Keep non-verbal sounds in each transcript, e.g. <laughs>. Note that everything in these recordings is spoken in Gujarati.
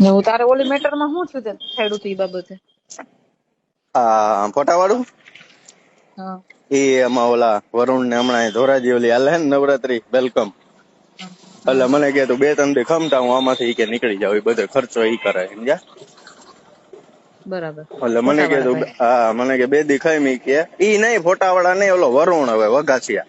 હું તારે ઓલી મેટરમાં શું થયું તે છેડ્યું તું ઈ બાબતે? આ ફોટા વાળું એ એમાં ઓલા વરુણ ને હમણાં ધોરાજી ઓલી હાલે ને નવરાત્રી વેલકમ. એટલે મને કે તું બે ત્રણ દી ખમતા હું આમાંથી કે નીકળી જાવ એ બધો ખર્ચો ઈ કરે સમજ્યા? બરાબર. એટલે મને કે તું હા મને કે બે દી ખાઈ મી કે ઈ નહીં ફોટા વાળા નહીં ઓલો વરુણ હવે વઘાસિયા.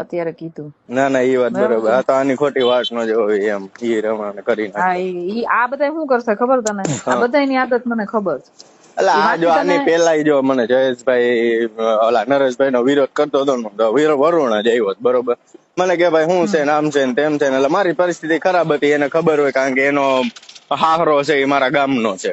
અત્યારે કીધું. ના ના એ વાત બરાબર. આ તો આની ખોટી વાટ ન જોવી એમ. ઈ રમાને કરી નાખે. હા ઈ આ બધા શું કરશે ખબર તને? આ બધાની આદત મને ખબર. છે એટલે આ જો આની પેલા જો મને જયેશભાઈ ઓલા નરેશભાઈ નો વિરોધ કરતો હતો વરુણ જ આવ્યો બરોબર? મને કે ભાઈ શું છે ને આમ છે ને તેમ છે ને એટલે મારી પરિસ્થિતિ ખરાબ હતી એને ખબર હોય કારણ કે એનો હાહરો છે એ મારા ગામનો છે.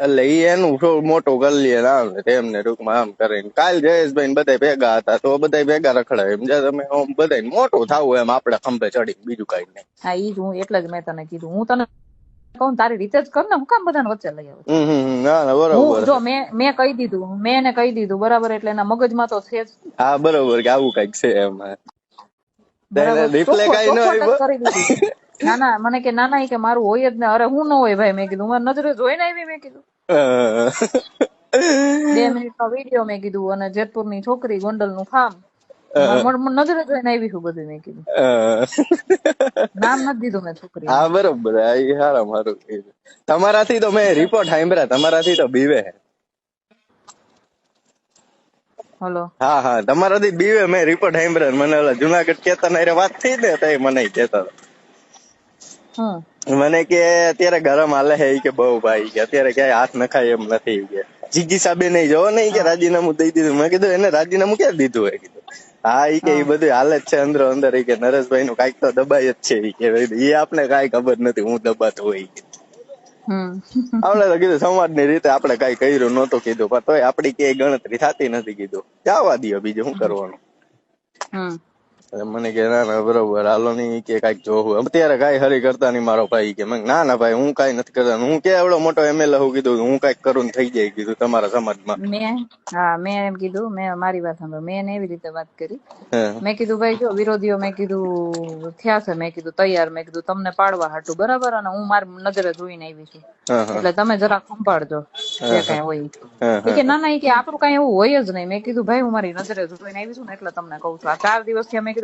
એટલે ઈ એનું થોડું મોટું કરી લઈએ આમ ને તેમ ટૂંકમાં આમ કરીને. કાલ જયેશભાઈ ને બધા ભેગા હતા તો બધા ભેગા રખડાય. એમ તમે બધા મોટું થવું એમ આપડે ખંભે ચડી બીજું કઈ નહીં. હા ઈ જ હું એટલે જ મેં તને કીધું. હું તને કહું તારી રીતે જ કર ને હું કામ બધાને વચ્ચે લઈ આવું હું જો મેં મેં કહી દીધું મેં એને કહી દીધું બરાબર એટલે એના મગજમાં તો છે જ. હા બરોબર કે આવું કંઈક છે એમ. રિપ્લે કઈ ન. <laughs> ના ના મને કે ના ના કે મારું હોય જ ને અરે હું ન હોય ભાઈ મેં કીધું. મારી નજરે જોઈને આવી મેં કીધું. બે મિનિટ નો વીડિયો મેં કીધું અને જેતપુરની છોકરી ગોંડલનું ફાર્મ નજરે જોઈને આવી છું બધું મેં કીધું. નામ નથી દીધું મેં છોકરી હા બરોબર. હા હારા મારું તમારાથી તો મેં રિપોર્ટ સાંભળ્યા તમારાથી તો બીવે હલો. હા હા. તમારાથી બીવે મેં રિપોર્ટ સાંભળ્યા મને ઓલા જુનાગઢ કેતા હારે વાત થઈ ને મને હતા હમ. મને કે અત્યારે ગરમ હાલે હે કે બહુ ભાઈ કે અત્યારે ક્યાંય હાથ નખાય એમ નથી કે. સાબે નહીં જોવો ને કે રાજીનામું દઈ દીધું. મેં કીધું એને રાજીનામું ક્યાં દીધું હોય? કીધું હા ઈ કે એ બધું હાલે જ છે અંદર અંદર. ઈ કે નરેશભાઈ નું કંઈક તો દબાય જ છે ઈ કે. એ આપણે કાંઈ ખબર નથી હું દબાતો હોય કે. આપણે તો કીધું સમાજની રીતે આપણે કઈ કર્યું નતું કીધું. પણ તોય આપડી ક્યાંય ગણતરી થતી નથી કીધું. જવા દો બીજું શું કરવાનું? હમ. એટલે મને કે ના ના બરોબર હાલો નહીં કે કાંઈક જોવું. અત્યારે કાંઈ હરી કરતા નહીં મારો ભાઈ કે મેં ના ના ભાઈ હું કાંઈ નથી કરતા. હું કે એવડો મોટો એમએલએ હું કીધું હું કાંઈક કરું થઈ જાય કીધું તમારા સમાજમાં. મેં હા મેં એમ કીધું મેં મારી વાત સાંભળો મેં એવી રીતે વાત કરી. મેં કીધું ભાઈ જો વિરોધીઓ મેં કીધું થયા છે મેં કીધું તૈયાર મેં કીધું તમને પાડવા હાટું બરાબર? અને હું મારી નજરે જોઈને આવી છું. એટલે તમે જરા સંભાળજો જે કઈ હોય કે ના ના કે આપણું કઈ એવું હોય જ નહીં. મેં કીધું ભાઈ હું મારી નજરે જોઈને આવી છું ને એટલે તમને કહું છું. આ ચાર દિવસથી મેં કીધું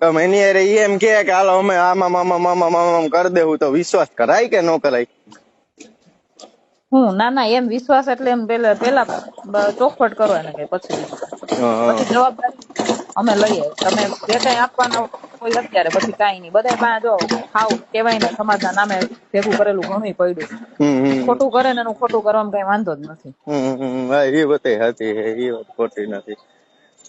એની અરે એમ કે હાલો અમે આમાં મામા મામા મામા કરી દેવું. તો વિશ્વાસ કરાય કે ન કરાય? હું? ના ના એમ વિશ્વાસ એટલે એમ પેલા પેલા ચોખવટ કરો એને કે પછી જવાબદારી અમે લઈએ. તમે જે કઈ આપવાના કોઈ અત્યારે પછી કઈ નહીં. બધા પાસે જો હાવ કેવાય ને સમાજના નામે ભેગું કરેલું ઘણું પડ્યું. ખોટું કરે ને એનું ખોટું કરવામાં કઈ વાંધો જ નથી. એ વાત હતી એ વાત ખોટી નથી.